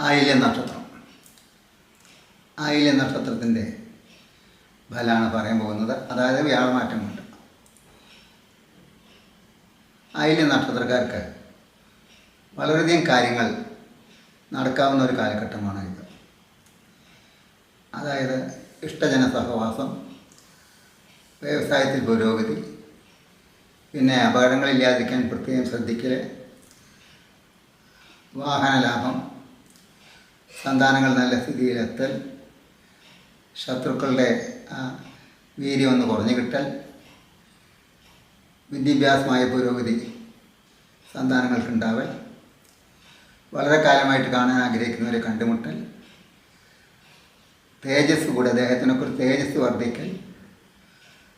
ആയില്യ നക്ഷത്രം. ആയില്യ നക്ഷത്രത്തിന്റെ ഫലമാണ് പറയാൻ പോകുന്നത്. അതായത് വ്യാഴമാറ്റമുണ്ട്. ആയില്യ നക്ഷത്രക്കാർക്ക് വളരെയധികം കാര്യങ്ങൾ നടക്കാവുന്ന ഒരു കാലഘട്ടമാണ് ഇത്. അതായത് ഇഷ്ടജന സഹവാസം വ്യവസായത്തിൽ പുരോഗതി പിന്നെ അപകടങ്ങളില്ലാതിരിക്കാൻ പ്രത്യേകം ശ്രദ്ധിക്കൽ വാഹന ലാഭം സന്താനങ്ങൾ നല്ല സ്ഥിതിയിലെത്തൽ ശത്രുക്കളുടെ വീര്യം ഒന്ന് കുറഞ്ഞു കിട്ടൽ വിദ്യാഭ്യാസമായ പുരോഗതി സന്താനങ്ങൾക്കുണ്ടാവൽ വളരെ കാലമായിട്ട് കാണാൻ ആഗ്രഹിക്കുന്നവരെ കണ്ടുമുട്ടൽ തേജസ് കൂടെ അദ്ദേഹത്തിനൊക്കെ ഒരു തേജസ് വർദ്ധിക്കൽ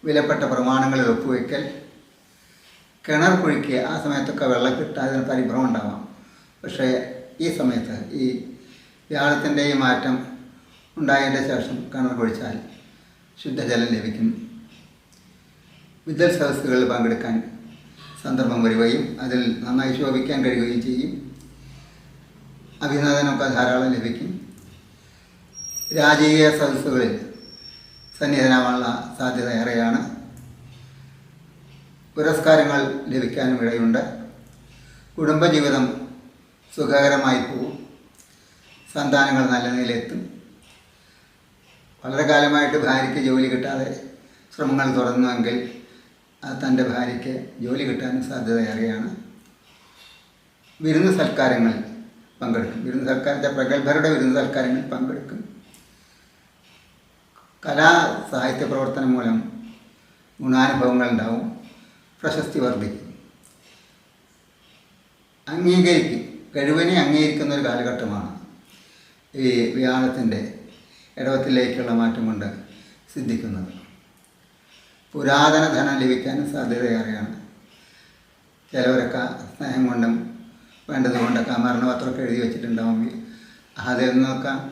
വിലപ്പെട്ട പ്രമാണങ്ങളിൽ ഒപ്പുവെക്കൽ കിണർ കുഴിക്കുക ആ സമയത്തൊക്കെ വെള്ളം കിട്ടാതെ പരിഭ്രമം ഉണ്ടാവാം. പക്ഷേ ഈ സമയത്ത് ഈ വ്യാഴത്തിന്റെ ഈ മാറ്റം ഉണ്ടായതിന്റെ ശേഷം കിണർ കുഴിച്ചാൽ ശുദ്ധജലം ലഭിക്കും. വിദ്വൽ സദസ്സുകളിൽ പങ്കെടുക്കാൻ സന്ദർഭം വരികയും അതിൽ നന്നായി ശോഭിക്കാൻ കഴിയുകയും ചെയ്യും. അഭിനന്ദനമൊക്കെ ധാരാളം ലഭിക്കും. രാജകീയ സദസ്സുകളിൽ സന്നിഹിതനാവാനുള്ള സാധ്യത ഏറെയാണ്. പുരസ്കാരങ്ങൾ ലഭിക്കാനും ഇടയുണ്ട്. കുടുംബജീവിതം സുഖകരമായി പോകും സന്താനങ്ങൾ നല്ല നിലയിലെത്തും. വളരെ കാലമായിട്ട് ഭാര്യയ്ക്ക് ജോലി കിട്ടാതെ ശ്രമങ്ങൾ തുടർന്നുവെങ്കിൽ അത് തന്റെ ഭാര്യയ്ക്ക് ജോലി കിട്ടാൻ സാധ്യത ഏറെയാണ് വിരുന്ന് സൽക്കാരങ്ങളിൽ പങ്കെടുക്കും. വിരുന്ന് സൽക്കാരത്തെ പ്രഗത്ഭരുടെ വിരുന്ന് സൽക്കാരങ്ങളിൽ പങ്കെടുക്കും. കലാ സാഹിത്യ പ്രവർത്തനം മൂലം ഗുണാനുഭവങ്ങൾ ഉണ്ടാവും പ്രശസ്തി വർദ്ധിക്കും. അംഗീകരിക്കും. കഴിവിനെ അംഗീകരിക്കുന്ന ഒരു കാലഘട്ടമാണ്. ഈ വ്യാഴത്തിന്റെ ഇടവത്തിലേക്കുള്ള മാറ്റം കൊണ്ട് സിദ്ധിക്കുന്നത്. പുരാതന ധനം ലഭിക്കാനും സാധ്യതയേറെയാണ്. ചിലവരൊക്കെ സ്നേഹം കൊണ്ടും വേണ്ടത് കൊണ്ടൊക്കെ മരണപത്രമൊക്കെ എഴുതി വെച്ചിട്ടുണ്ടാവും. അതിൽ നിന്നൊക്കെ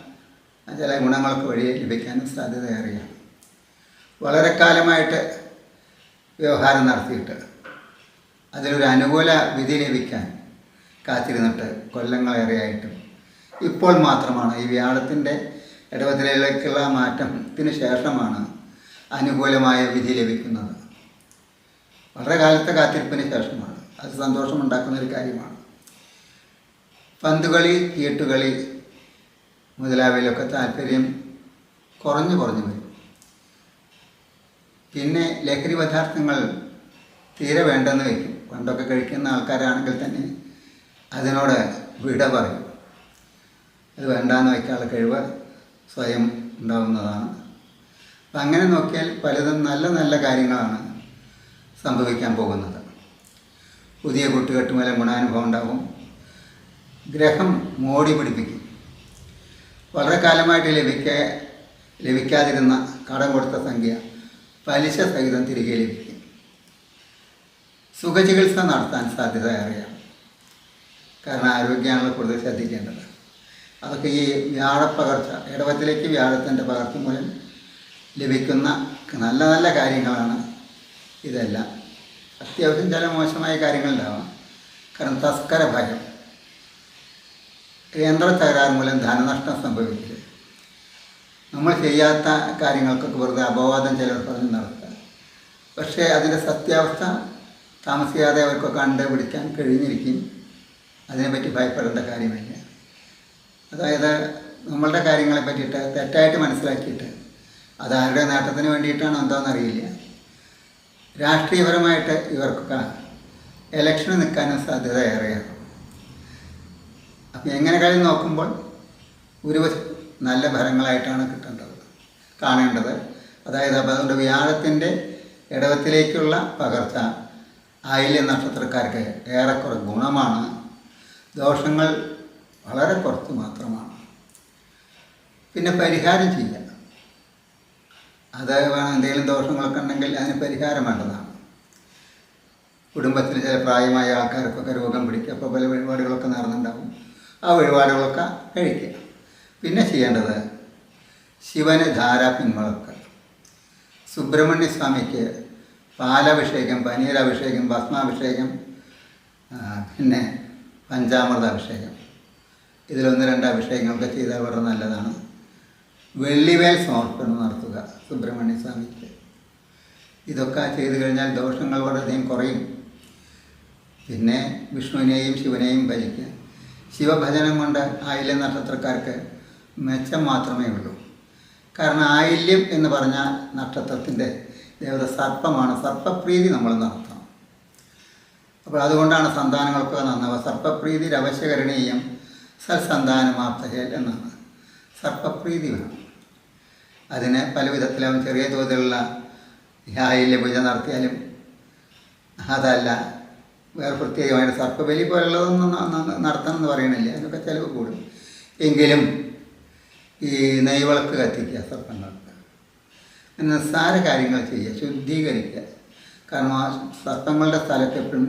ചില ഗുണങ്ങൾക്ക് വഴി ലഭിക്കാനും സാധ്യതയേറെയാണ്. വളരെ കാലമായിട്ട് വ്യവഹാരം നടത്തിയിട്ട് അതിലൊരു അനുകൂല വിധി ലഭിക്കാൻ കാത്തിരുന്നിട്ട് കൊല്ലങ്ങളേറെയായിട്ടും ഇപ്പോൾ മാത്രമാണ്. ഈ വ്യാഴത്തിന്റെ ഇടവത്തിലേക്കുള്ള മാറ്റത്തിന് ശേഷമാണ് അനുകൂലമായ വിധി ലഭിക്കുന്നത്. വളരെ കാലത്തെ കാത്തിരിപ്പിന് ശേഷമാണ്. അത് സന്തോഷമുണ്ടാക്കുന്ന ഒരു കാര്യമാണ്. പന്തുകളി കീട്ടുകളി മുതലായവയിലൊക്കെ താല്പര്യം കുറഞ്ഞു കുറഞ്ഞു വരും. പിന്നെ ലഹരി പദാർത്ഥങ്ങൾ തീരെ വേണ്ടെന്ന് വയ്ക്കും. പണ്ടൊക്കെ കഴിക്കുന്ന ആൾക്കാരാണെങ്കിൽ തന്നെ അതിനോട് വിട പറയും. അത് വേണ്ടാന്ന് വയ്ക്കാനുള്ള കഴിവ് സ്വയം ഉണ്ടാവുന്നതാണ്. അപ്പം അങ്ങനെ നോക്കിയാൽ പലതും നല്ല നല്ല കാര്യങ്ങളാണ് സംഭവിക്കാൻ പോകുന്നത്. പുതിയ കൂട്ടുകെട്ട് മേലെ ഗുണാനുഭവം ഉണ്ടാകും ഗ്രഹം മോടി പിടിപ്പിക്കും. വളരെ കാലമായിട്ട് ലഭിക്ക ലഭിക്കാതിരുന്ന കടം കൊടുത്ത സംഖ്യ പലിശ സഹിതം തിരികെ ലഭിക്കും. സുഖചികിത്സ നടത്താൻ സാധ്യത അറിയാം കാരണം ആരോഗ്യമാണല്ലോ കൂടുതൽ ശ്രദ്ധിക്കേണ്ടത്. അതൊക്കെ ഈ വ്യാഴപ്പകർച്ച ഇടവത്തിലേക്ക് വ്യാഴത്തിന്റെ പകർച്ച മൂലം ലഭിക്കുന്ന നല്ല നല്ല കാര്യങ്ങളാണ് ഇതെല്ലാം. അത്യാവശ്യം ചില മോശമായ കാര്യങ്ങളുണ്ടാവാം. കാരണം തസ്കര ഭയം യന്ത്ര തകരാറ് മൂലം ധനനഷ്ടം സംഭവിക്കുക നമ്മൾ ചെയ്യാത്ത കാര്യങ്ങൾക്കൊക്കെ വെറുതെ അപവാദം ചിലർ പറഞ്ഞ് നടത്തുക പക്ഷേ അതിന്റെ സത്യാവസ്ഥ താമസിയാതെ അവർക്ക് കണ്ടുപിടിക്കാൻ കഴിഞ്ഞിരിക്കും. അതിനെപ്പറ്റി ഭയപ്പെടേണ്ട കാര്യമില്ല. അതായത് നമ്മളുടെ കാര്യങ്ങളെ പറ്റിയിട്ട് തെറ്റായിട്ട് മനസ്സിലാക്കിയിട്ട് അത് ആരുടെ നേട്ടത്തിന് വേണ്ടിയിട്ടാണോ എന്താണെന്നറിയില്ല രാഷ്ട്രീയപരമായിട്ട് ഇവർക്കൊക്കെ ഇലക്ഷന് നിൽക്കാനും സാധ്യത ഏറെയാണ്. അപ്പം എങ്ങനെ കഴിഞ്ഞ് നോക്കുമ്പോൾ ഒരു നല്ല ഫലങ്ങളായിട്ടാണ് കിട്ടേണ്ടത് കാണേണ്ടത്. അതായത് അപ്പോൾ അതുകൊണ്ട് വ്യാഴത്തിന്റെ ഇടവത്തിലേക്കുള്ള പകർച്ച ആയില്യ നക്ഷത്രക്കാർക്ക് ഏറെക്കുറെ ഗുണമാണ്. ദോഷങ്ങൾ വളരെ കുറച്ച് മാത്രമാണ്. പിന്നെ പരിഹാരം ചെയ്യുക അത് എന്തെങ്കിലും ദോഷങ്ങളൊക്കെ ഉണ്ടെങ്കിൽ അതിന് പരിഹാരം വേണ്ടതാണ്. കുടുംബത്തിൽ ചില പ്രായമായ ആൾക്കാർക്കൊക്കെ രോഗം പിടിക്കുക അപ്പോൾ പല വഴിപാടുകളൊക്കെ നടന്നുണ്ടാവും ആ വഴിപാടുകളൊക്കെ കഴിക്കുക. പിന്നെ ചെയ്യേണ്ടത് ശിവന് ധാര പിന്മുളക്കുക സുബ്രഹ്മണ്യ സ്വാമിക്ക് പാലഭിഷേകം പനീരഭിഷേകം ഭസ്മാഭിഷേകം പിന്നെ പഞ്ചാമൃത അഭിഷേകം ഇതിലൊന്ന് രണ്ട് അഭിഷേകങ്ങളൊക്കെ ചെയ്താൽ വളരെ നല്ലതാണ്. വെള്ളിവേൽ സമർപ്പണം നടത്തുക സുബ്രഹ്മണ്യ സ്വാമിക്ക്. ഇതൊക്കെ ചെയ്തു കഴിഞ്ഞാൽ ദോഷങ്ങൾ വളരെയധികം കുറയും. പിന്നെ വിഷ്ണുവിനെയും ശിവനെയും ഭജിക്കുക. ശിവഭജനം കൊണ്ട് ആയില്യ നക്ഷത്രക്കാർക്ക് മെച്ചം മാത്രമേ ഉള്ളൂ. കാരണം ആയില്യം എന്ന് പറഞ്ഞ നക്ഷത്രത്തിന്റെ ദേവത സർപ്പമാണ്. സർപ്പപ്രീതി നമ്മൾ നടത്തണം. അപ്പോൾ അതുകൊണ്ടാണ് സന്താനങ്ങൾക്ക് നന്നവ സർപ്പപ്രീതി രവശകരണീയം സത്സന്താനമാപ്തഹേൽ എന്നാണ് സർപ്പപ്രീതി വേണം. അതിന് പല വിധത്തിലാവും ചെറിയ തോതിലുള്ള ഹായില്യ പൂജ നടത്തിയാലും അതല്ല വേറെ പ്രത്യേകമായിട്ട് സർപ്പബലി പോലുള്ളതൊന്നും നടത്തണം എന്ന് പറയണില്ല. അതിനൊക്കെ ചിലവ് കൂടും. എങ്കിലും ഈ നെയ്വിളക്ക് കത്തിക്കുക സർപ്പങ്ങൾക്ക്. നിസ്സാര കാര്യങ്ങൾ ചെയ്യുക ശുദ്ധീകരിക്കുക. കാരണം ആ സർപ്പങ്ങളുടെ സ്ഥലത്ത് എപ്പോഴും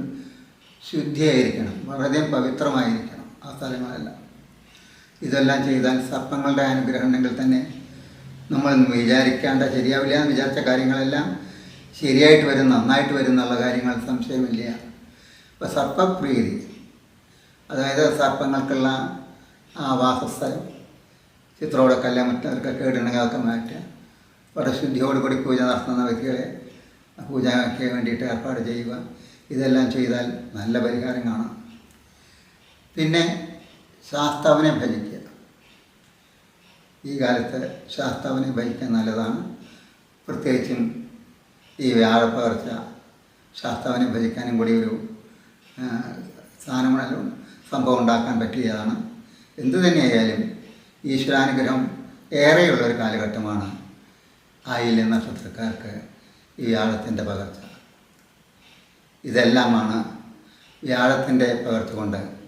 ശുദ്ധിയായിരിക്കണം. വളരെ പവിത്രമായിരിക്കണം. ആ സ്ഥലങ്ങളെല്ലാം ഇതെല്ലാം ചെയ്താൽ സർപ്പങ്ങളുടെ അനുഗ്രഹം ഉണ്ടെങ്കിൽ തന്നെ. നമ്മൾ വിചാരിക്കേണ്ട ശരിയാവില്ല എന്ന് വിചാരിച്ച കാര്യങ്ങളെല്ലാം ശരിയായിട്ട് വരും നന്നായിട്ട് വരും എന്നുള്ള കാര്യങ്ങൾ സംശയമില്ല. ഇപ്പോൾ സർപ്പപ്രീതി അതായത് സർപ്പങ്ങൾക്കുള്ള ആ വാസസ്ഥലം ചിത്രോടൊക്കെ മറ്റവർക്ക് കേടുണ്ടെങ്കിൽ അതൊക്കെ മാറ്റുക. വളരെ ശുദ്ധിയോടുകൂടി പൂജ നടത്തുന്ന വ്യക്തികളെ പൂജയ്ക്ക് വേണ്ടിയിട്ട് ഏർപ്പാട് ചെയ്യുക. ഇതെല്ലാം ചെയ്താൽ നല്ല പരിഹാരം കാണാം. പിന്നെ ശാസ്താവിനെ ഭജിക്കുക. ഈ കാലത്ത് ശാസ്താവിനെ ഭജിക്കാൻ നല്ലതാണ്. പ്രത്യേകിച്ചും ഈ വ്യാഴപ്പകർച്ച ശാസ്താവിനെ ഭജിക്കാനും കൂടി ഒരു സ്ഥാനമാണല്ലോ സംഭവം ഉണ്ടാക്കാൻ പറ്റിയതാണ്. എന്തു തന്നെയായാലും ഈശ്വരാനുഗ്രഹം ഏറെയുള്ള ഒരു കാലഘട്ടമാണ് ആയില്യ നക്ഷത്രക്കാർക്ക് ഈ വ്യാഴത്തിന്റെ പകർച്ച. ഇതെല്ലാമാണ് വ്യാഴത്തിന്റെ പകർച്ച കൊണ്ട്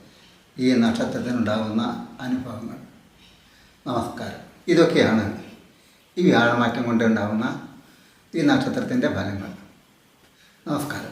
ഈ നക്ഷത്രത്തിനുണ്ടാകുന്ന അനുഭവങ്ങൾ. നമസ്കാരം. ഇതൊക്കെയാണ് ഈ വ്യാഴമാറ്റം കൊണ്ടുണ്ടാകുന്ന ഈ നക്ഷത്രത്തിന്റെ ഫലങ്ങൾ. നമസ്കാരം.